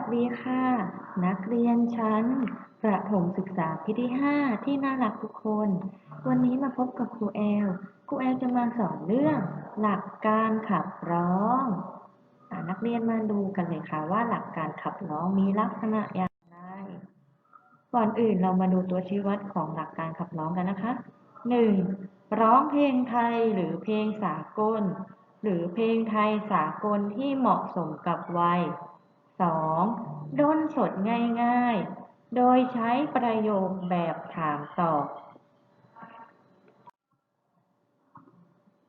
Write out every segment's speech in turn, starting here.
สดีค่ะ นักเรียนชั้นประถมศึกษาปีที่ 5 ที่น่ารักทุกคน วันนี้มาพบกับครูแอล ครูแอลจะมาสอนเรื่อง หลักการขับร้องอนักเรียนมาดูกันเลยค่ะว่าหลักการขับร้องมีลักษณะอย่างไร ก่อนอื่นเรามาดูตัวชี้วัดของหลักการขับร้องกันนะคะ 1. ร้องเพลงไทยหรือเพลงสากล หรือเพลงไทยสากลที่เหมาะสมกับวัย 2. ด้นสดง่ายๆ โดยใช้ประโยคแบบถามตอบ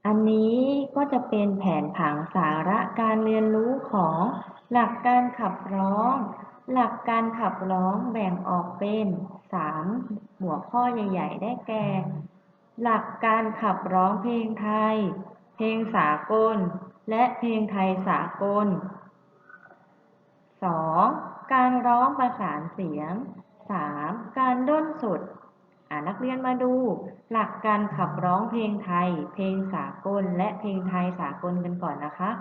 อันนี้ก็จะเป็นแผนผังสาระการเรียนรู้ของหลักการขับร้อง หลักการขับร้องแบ่งออกเป็นสามหัวข้อใหญ่ ๆ ได้แก่ หลักการขับร้องเพลงไทย เพลงสากล และเพลงไทยสากล 2. การร้องประสานเสียง 3. การด้นสุดอ่านักเรียนมาดู หลักการขับร้องเพลงไทย เพลงสากล และเพลงไทยสากลกันก่อนนะคะ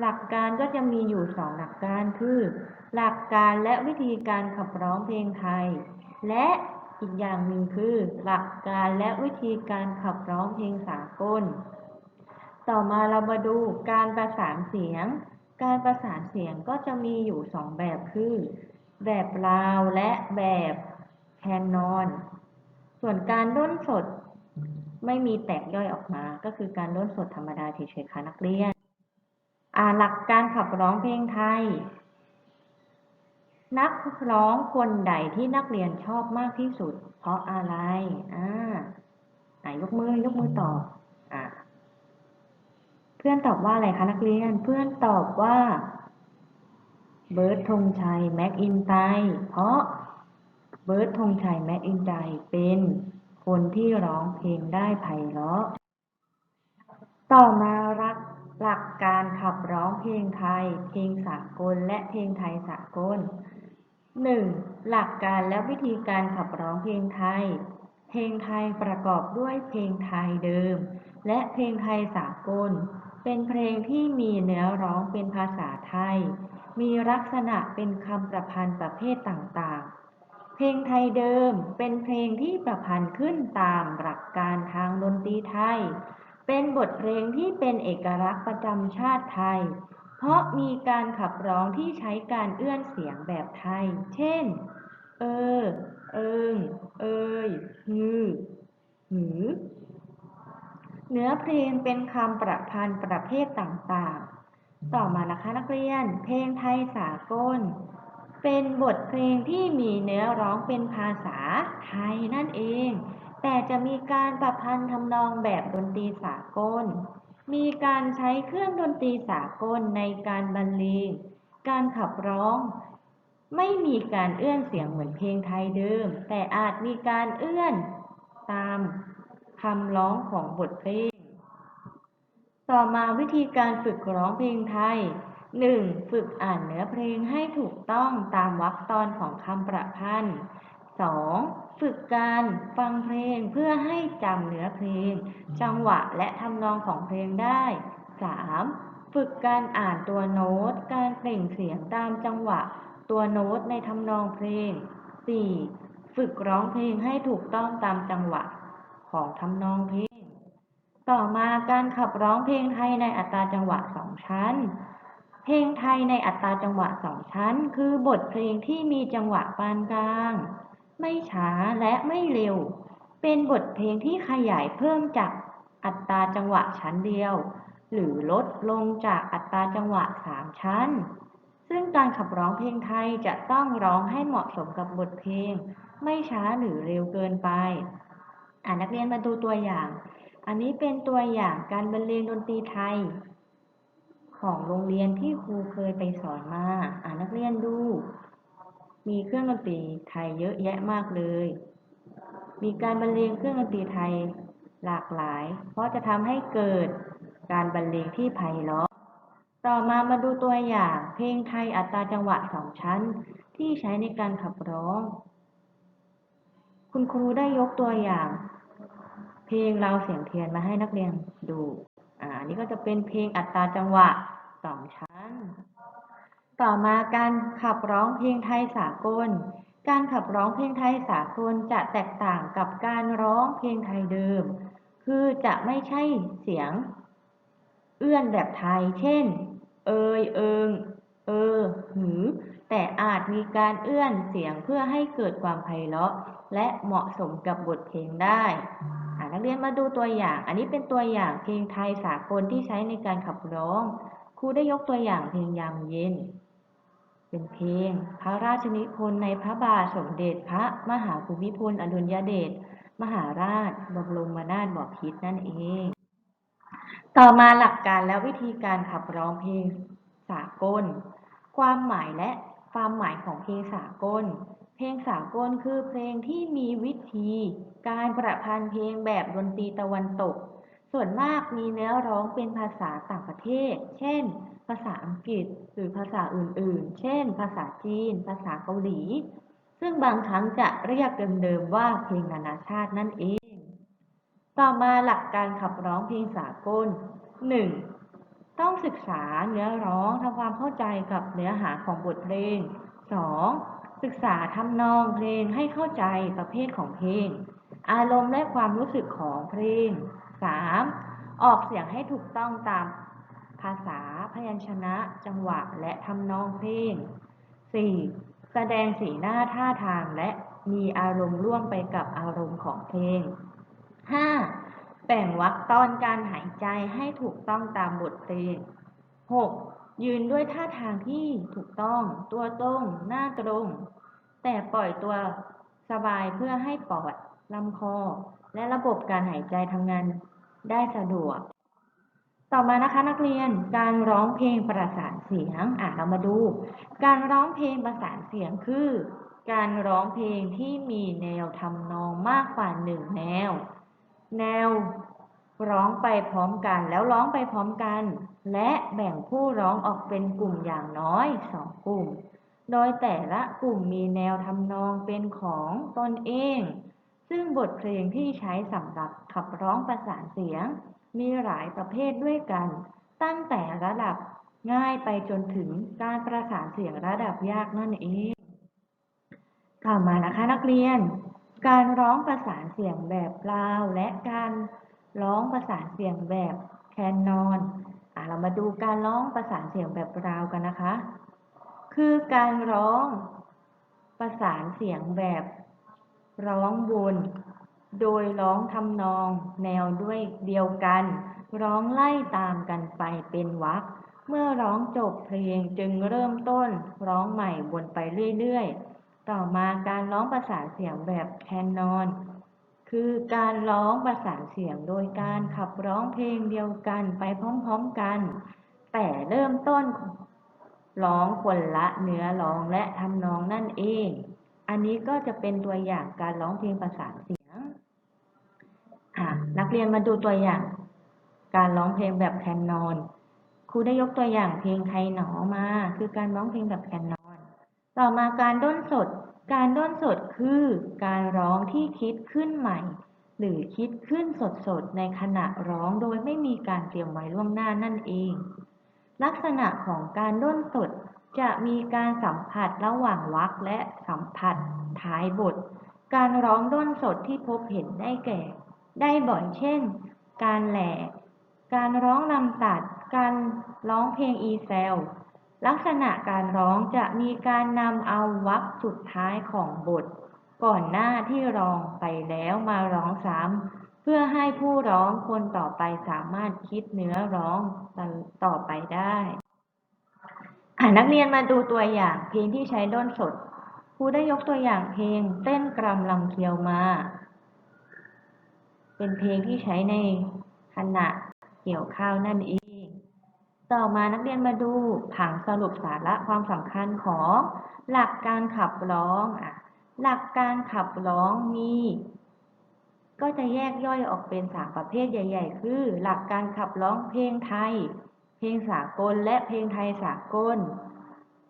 หลักการก็จะมีอยู่สองหลักการคือ หลักการและวิธีการขับร้องเพลงไทย และอีกอย่างหนึ่งคือ หลักการและวิธีการขับร้องเพลงสากล ต่อมาเรามาดูการประสานเสียง การประสานเสียงก็จะมีอยู่สองแบบคือ แบบราวและแบบแคนนอน ส่วนการด้นสดไม่มีแตกย่อยออกมา ก็คือการด้นสดธรรมดาเฉยๆค่ะนักเรียนหลักการขับร้องเพลงไทย นักร้องคนใดที่นักเรียนชอบมากที่สุด เพราะอะไร อ่ายกมือยกมือตอบอ่าเพื่อนตอบว่าอะไรคะนักเรียน เพื่อนตอบว่า เบิร์ดธงชัยแม็กอินไตเพราะเบิร์ดธงชัยแม็กอินไตเป็นคนที่ร้องเพลงได้ไพเราะ ต่อมารักหลักการขับร้องเพลงไทย เพลงสากล และเพลงไทยสากล 1. หลักการและวิธีการขับร้องเพลงไทย เพลงไทยประกอบด้วยเพลงไทยเดิม และเพลงไทยสากล เป็นเพลงที่มีเนื้อร้องเป็นภาษาไทย มีลักษณะเป็นคำประพันธ์ประเภทต่างๆ เพลงไทยเดิมเป็นเพลงที่ประพันธ์ขึ้นตามหลักการทางดนตรีไทย เป็นบทเพลงที่เป็นเอกลักษณ์ประจำชาติไทย เพราะมีการขับร้องที่ใช้การเอื้อนเสียงแบบไทย เช่น เออ เอิง เอยฮือ หือ เนื้อเพลงเป็นคำประพันธ์ประเภทต่างๆ ต่อมานะคะนักเรียน เพลงไทยสากล เป็นบทเพลงที่มีเนื้อร้องเป็นภาษาไทยนั่นเอง แต่จะมีการประพันธ์ทำนองแบบดนตรีสากล มีการใช้เครื่องดนตรีสากลในการบรรเลง การขับร้อง ไม่มีการเอื้อนเสียงเหมือนเพลงไทยเดิม แต่อาจมีการเอื้อนตาม คำร้องของบทเพลง ต่อมาวิธีการฝึกร้องเพลงไทย 1. ฝึกอ่านเนื้อเพลงให้ถูกต้องตามวรรคตอนของคำประพันธ์ 2. ฝึกการฟังเพลงเพื่อให้จำเนื้อเพลง จังหวะและทำนองของเพลงได้ 3. ฝึกการอ่านตัวโน้ต การเปล่งเสียงตามจังหวะ ตัวโน้ตในทำนองเพลง 4. ฝึกร้องเพลงให้ถูกต้องตามจังหวะ ของทำนองเพลง ต่อมาการขับร้องเพลงไทยในอัตราจังหวะสองชั้น เพลงไทยในอัตราจังหวะสองชั้น คือบทเพลงที่มีจังหวะปานกลาง ไม่ช้าและไม่เร็ว เป็นบทเพลงที่ขยายเพิ่มจากอัตราจังหวะชั้นเดียว หรือลดลงจากอัตราจังหวะสามชั้น ซึ่งการขับร้องเพลงไทยจะต้องร้องให้เหมาะสมกับบทเพลง ไม่ช้าหรือเร็วเกินไป อ่านักเรียนมาดูตัวอย่าง อันนี้เป็นตัวอย่างการบรรเลงดนตรีไทย ของโรงเรียนที่ครูเคยไปสอนมา อ่านักเรียนดู มีเครื่องดนตรีไทยเยอะแยะมากเลย มีการบรรเลงเครื่องดนตรีไทยหลากหลาย เพราะจะทำให้เกิดการบรรเลงที่ไพเราะ ต่อมามาดูตัวอย่าง เพลงไทยอัตราจังหวะสองชั้น ที่ใช้ในการขับร้อง คุณครูได้ยกตัวอย่าง เพลงเราเสียงเทียนมาให้นักเรียนดู อ่านี่ก็จะเป็นเพลงอัตราจังหวะสองชั้น ต่อมาการขับร้องเพลงไทยสากล การขับร้องเพลงไทยสากลจะแตกต่างกับการร้องเพลงไทยเดิม คือจะไม่ใช่เสียง เอื้อนแบบไทย เช่น เอยเอิง เออ หือ แต่อาจมีการเอื้อนเสียงเพื่อให้เกิดความไพเราะ และเหมาะสมกับบทเพลงได้นักเรียนมาดูตัวอย่าง อันนี้เป็นตัวอย่างเพลงไทยสากลที่ใช้ในการขับร้อง ครูได้ยกตัวอย่างเพลงยามเย็น เป็นเพลงพระราชนิพนธ์ในพระบาทสมเด็จพระมหาภูมิพลอดุลยเดชมหาราชบรมนาถบพิตรนั่นเอง ต่อมาหลักการและวิธีการขับร้องเพลงสากล ความหมายและความหมายของเพลงสากล เพลงสากลคือเพลงที่มีวิธีการประพันธ์เพลงแบบดนตรีตะวันตก ส่วนมากมีเนื้อร้องเป็นภาษาต่างประเทศ เช่น ภาษาอังกฤษหรือภาษาอื่นๆ เช่น ภาษาจีน ภาษาเกาหลี ซึ่งบางครั้งจะเรียกเดิมๆว่าเพลงนานาชาตินั่นเอง ต่อมาหลักการขับร้องเพลงสากล 1. ต้องศึกษาเนื้อร้องทำความเข้าใจกับเนื้อหาของบทเพลง 2. ศึกษาทำนองเพลงให้เข้าใจประเภทของเพลง อารมณ์และความรู้สึกของเพลง 3. ออกเสียงให้ถูกต้องตามภาษา พยัญชนะ จังหวะ และทำนองเพลง 4. แสดงสีหน้าท่าทางและมีอารมณ์ร่วมไปกับอารมณ์ของเพลง 5. แบ่งวรรคตอนการหายใจให้ถูกต้องตามบทเพลง 6. ยืนด้วยท่าทางที่ถูกต้อง ตัวตรง หน้าตรง แต่ปล่อยตัวสบายเพื่อให้ปอดลำคอ และระบบการหายใจทำงานได้สะดวก ต่อมานะคะนักเรียนการร้องเพลงประสานเสียงอะเรามาดู การร้องเพลงประสานเสียงคือ การร้องเพลงที่มีแนวทำนองมากกว่าหนึ่งแนว แนวร้องไปพร้อมกันแล้วร้องไปพร้อมกัน และแบ่งผู้ร้องออกเป็นกลุ่มอย่างน้อยสองกลุ่ม โดยแต่ละกลุ่มมีแนวทำนองเป็นของตนเอง ซึ่งบทเพลงที่ใช้สำหรับขับร้องประสานเสียง มีหลายประเภทด้วยกัน ตั้งแต่ระดับง่ายไปจนถึงการประสานเสียงระดับยากนั่นเองต่อมานะคะนักเรียน การร้องประสานเสียงแบบกลาวและการร้องประสานเสียงแบบแคนนอนอะเรามาดูการร้องประสานเสียงแบบกราวกันนะคะ คือการร้องประสานเสียงแบบร้องบนโดยร้องทำนองแนวด้วยเดียวกัน ร้องไล่ตามกันไปเป็นวรรคเมื่อร้องจบเพลงจึงเริ่มต้นร้องใหม่วนไปเรื่อยๆ ต่อมาการร้องประสานเสียงแบบแคนนอน คือการร้องประสานเสียงโดยการขับร้องเพลงเดียวกันไปพร้อมๆกัน แต่เริ่มต้น ร้องคนละเนื้อร้องและทำนองนั่นเอง อันนี้ก็จะเป็นตัวอย่างการร้องเพลงประสานเสียงอะนักเรียนมาดูตัวอย่าง การร้องเพลงแบบแคนนอน ครูได้ยกตัวอย่างเพลงไทยหนอมา คือการร้องเพลงแบบแคนนอน ต่อมาการด้นสด การด้นสดคือการร้องที่คิดขึ้นใหม่ หรือคิดขึ้นสดๆในขณะร้องโดยไม่มีการเตรียมไว้ล่วงหน้านั่นเอง ลักษณะของการด้นสดจะมีการสัมผัสระหว่างวรรคและสัมผัสท้ายบท การร้องด้นสดที่พบเห็นได้แก่ ได้บ่อยเช่น การแหลกการร้องลำตัด การร้องเพลงอีเซล ลักษณะการร้องจะมีการนำเอาวรรคสุดท้ายของบท ก่อนหน้าที่ร้องไปแล้วมาร้องซ้ำ เพื่อให้ผู้ร้องคนต่อไปสามารถคิดเนื้อร้องต่อไปได้อ่านักเรียนมาดูตัวอย่างเพลงที่ใช้ด้นสดครูได้ยกตัวอย่างเพลงเต้นกรำลำเคียวมา เป็นเพลงที่ใช้ในขณะเกี่ยวข้าวนั่นเอง ต่อมานักเรียนมาดูผังสรุปสาระความสำคัญของ หลักการขับร้องอะหลักการขับร้องมี ก็จะแยกย่อยออกเป็นสามประเภทใหญ่ ๆ คือ หลักการขับร้องเพลงไทย เพลงสากลและเพลงไทยสากล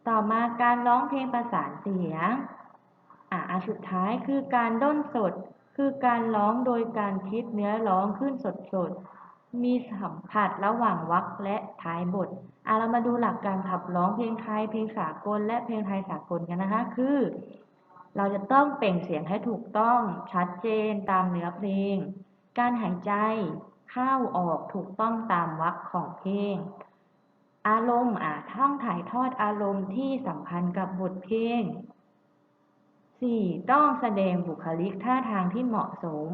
ต่อมาการร้องเพลงประสานเสียง อะอันสุดท้ายคือการด้นสด คือการร้องโดยการคิดเนื้อร้องขึ้นสดๆ มีสัมผัสระหว่างวรรคและท้ายบทอะเรามาดูหลักการขับร้องเพลงไทย เพลงสากล และเพลงไทยสากลกันนะคะ คือ เราจะต้องเปล่งเสียงให้ถูกต้องชัดเจนตามเนื้อเพลง การหายใจเข้าออกถูกต้องตามวรรคของเพลง อารมณ์อะท่องถ่ายทอดอารมณ์ที่สัมพันธ์กับบทเพลง 4. ต้องแสดงบุคลิกท่าทางที่เหมาะสม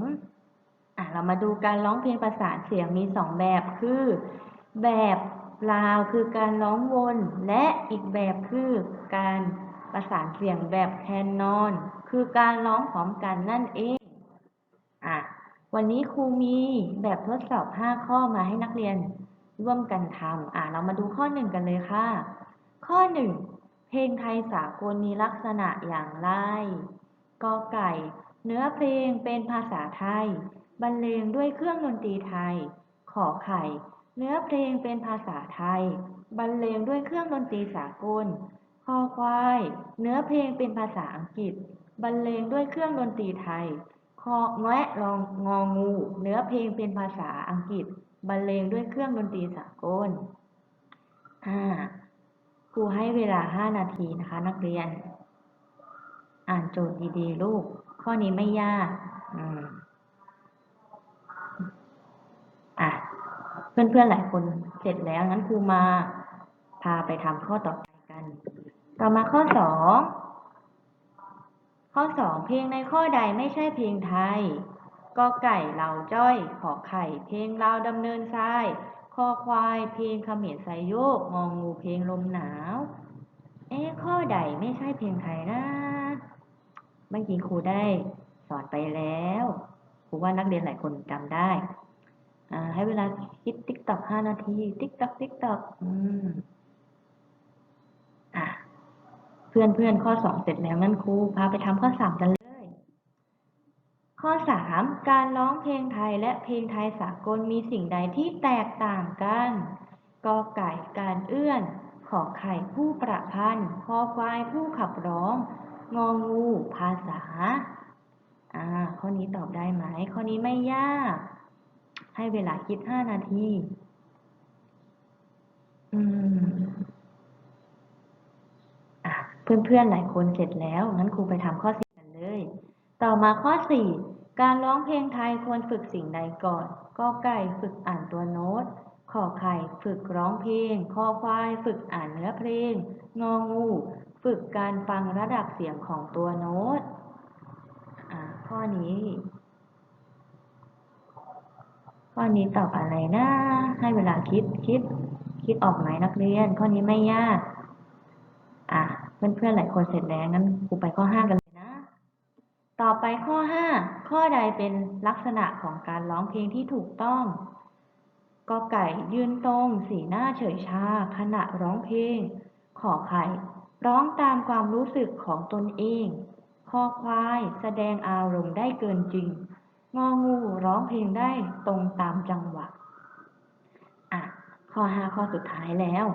อะเรามาดูการร้องเพลงประสานเสียงมีสองแบบคือ แบบลาวคือการร้องวน และอีกแบบคือการ ประสานเสียงแบบแคนนอน คือการร้องพร้อมกันนั่นเองอะวันนี้ครูมีแบบทดสอบ 5 ข้อมาให้นักเรียนร่วมกันทำอะเรามาดูข้อ 1 กันเลยค่ะ ข้อ 1 เพลงไทยสากลมีลักษณะอย่างไรกอไก่ เนื้อเพลงเป็นภาษาไทย บรรเลงด้วยเครื่องดนตรีไทย ขอไข่ เนื้อเพลงเป็นภาษาไทย บรรเลงด้วยเครื่องดนตรีสากล คอควาย เนื้อเพลงเป็นภาษาอังกฤษ บรรเลงด้วยเครื่องดนตรีไทย คอแงะลองงองู เนื้อเพลงเป็นภาษาอังกฤษ บรรเลงด้วยเครื่องดนตรีสากลห้าครูให้เวลาห้านาทีนะคะ นักเรียน อ่านโจทย์ดีๆ ลูก ข้อนี้ไม่ยากอืมอะ เพื่อนๆ หลายคนเสร็จแล้ว งั้นครูมา พาไปทำข้อต่อไป ต่อมาข้อสองข้อสองเพลงในข้อใดไม่ใช่เพลงไทยกอไก่เราจ้อย ขอไข่ เพลงเราดำเนินทรายคอควายเพลงเขมรไซโยกงองงูเพลงลมหนาว เอ๊ข้อใดไม่ใช่เพลงไทยนะเมื่อกี้ครูได้สอนไปแล้วครูว่านักเรียนหลายคนจำได้อ่าให้เวลาคิดติ๊กตอกห้านาที ติ๊กตอกติ๊กตอกอืมอะ พื่อนเพื่อนข้อสองเสร็จแล้วงั้นครูพาไปทำข้อสามกันเลย ข้อสามการร้องเพลงไทยและเพลงไทยสากลมีสิ่งใดที่แตกต่างกันกอไก่การเอื้อนขอไข่ผู้ประพันธ์คอควายผู้ขับร้อง งองู ภาษา อ่า ข้อนี้ตอบได้ไหม ข้อนี้ไม่ยาก ให้เวลาคิดห้านาที อืม เพื่อนๆหลายคนเสร็จแล้ว งั้นครูไปทำข้อสี่กันเลย ต่อมาข้อสี่การร้องเพลงไทยควรฝึกสิ่งใดก่อนกอไก่ฝึกอ่านตัวโน้ตขอไข่ฝึกร้องเพลงคอควายฝึกอ่านเนื้อเพลง งองู ฝึกการฟังระดับเสียงของตัวโน้ตข้อนี้ ข้อนี้ตอบอะไรนะ ให้เวลาคิดคิด คิดออกไหมนักเรียน ข้อนี้ไม่ยาก เพื่อนๆหลายคนเสร็จแล้วงั้นครูไปข้อห้ากันเลยนะ ต่อไปข้อห้าข้อใดเป็นลักษณะของการร้องเพลงที่ถูกต้องกอไก่ยืนตรง สีหน้าเฉยชา ขณะร้องเพลง ขอไข่ ร้องตามความรู้สึกของตนเองคอควายแสดงอารมณ์ได้เกินจริง งองูร้องเพลงได้ตรงตามจังหวะ อะ ข้อห้าข้อสุดท้ายแล้ว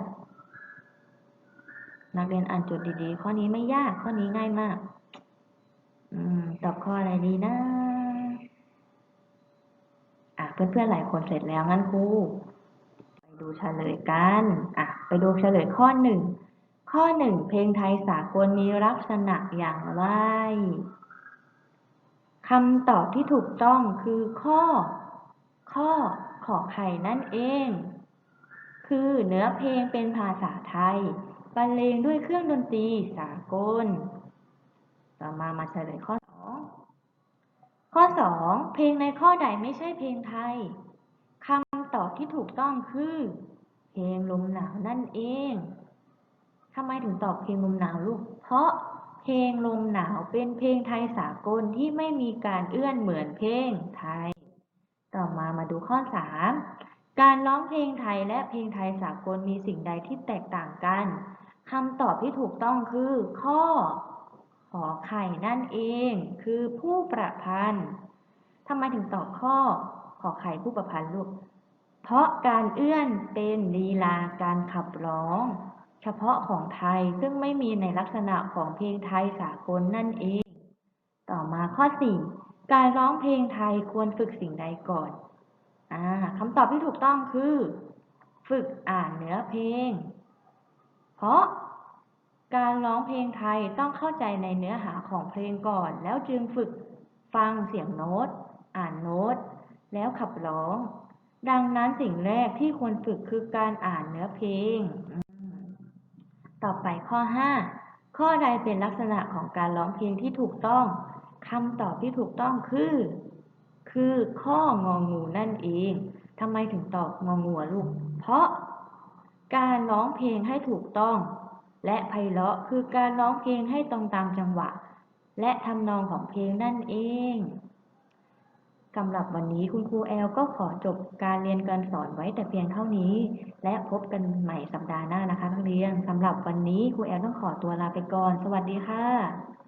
นักเรียนอ่านจทย์ดีๆ ข้อนี้ไม่ยาก ข้อนี้ง่ายมาก อืม ตอบข้ออะไรดีนะ อะ เพื่อนๆหลายคนเสร็จแล้วงั้นครู ไปดูเฉลยกัน อะ ไปดูเฉลยข้อหนึ่ง ข้อหนึ่งเพลงไทยสากลมีลักษณะอย่างไรคำตอบที่ถูกต้องคือข้อ ข้อขอไข่นั่นเอง คือเนื้อเพลงเป็นภาษาไทย บรรเลงด้วยเครื่องดนตรีสากล ต่อมามาเฉลยข้อสองข้อสองเพลงในข้อใดไม่ใช่เพลงไทยคำตอบที่ถูกต้องคือ เพลงลมหนาวนั่นเองทำไมถึงตอบเพลงลมหนาวลูก เพราะเพลงลมหนาวเป็นเพลงไทยสากลที่ไม่มีการเอื้อนเหมือนเพลงไทย ต่อมามาดูข้อสามการร้องเพลงไทยและเพลงไทยสากลมีสิ่งใดที่แตกต่างกัน คำตอบที่ถูกต้องคือข้อ ขอไข่นั่นเอง คือผู้ประพันธ์ทำไมถึงตอบข้อ ขอไข่ผู้ประพันธ์ลูก เพราะการเอื้อนเป็นลีลาการขับร้อง เฉพาะของไทยซึ่งไม่มีในลักษณะของเพลงไทยสากลนั่นเอง ต่อมาข้อ 4 การร้องเพลงไทยควรฝึกสิ่งใดก่อนอคำตอบที่ถูกต้องคือ ฝึกอ่านเนื้อเพลง เพราะการร้องเพลงไทยต้องเข้าใจในเนื้อหาของเพลงก่อน แล้วจึงฝึกฟังเสียงโน้ต อ่านโน้ต แล้วขับร้อง ดังนั้นสิ่งแรกที่ควรฝึกคือการอ่านเนื้อเพลง ต่อไปข้อ 5 ข้อใดเป็นลักษณะของการร้องเพลงที่ถูกต้องคำตอบที่ถูกต้องคือ คือข้ององูนั่นเองทำไมถึงตอบงองูลูก เพราะ การร้องเพลงให้ถูกต้อง และไพเราะคือการร้องเพลงให้ตรงตามจังหวะ และทำนองของเพลงนั่นเองสำหรับวันนี้คุณครูแอลก็ขอจบการเรียนการสอนไว้แต่เพียงเท่านี้ และพบกันใหม่สัปดาห์หน้านะคะนักเรียนสำหรับวันนี้ครูแอลต้องขอตัวลาไปก่อน สวัสดีค่ะ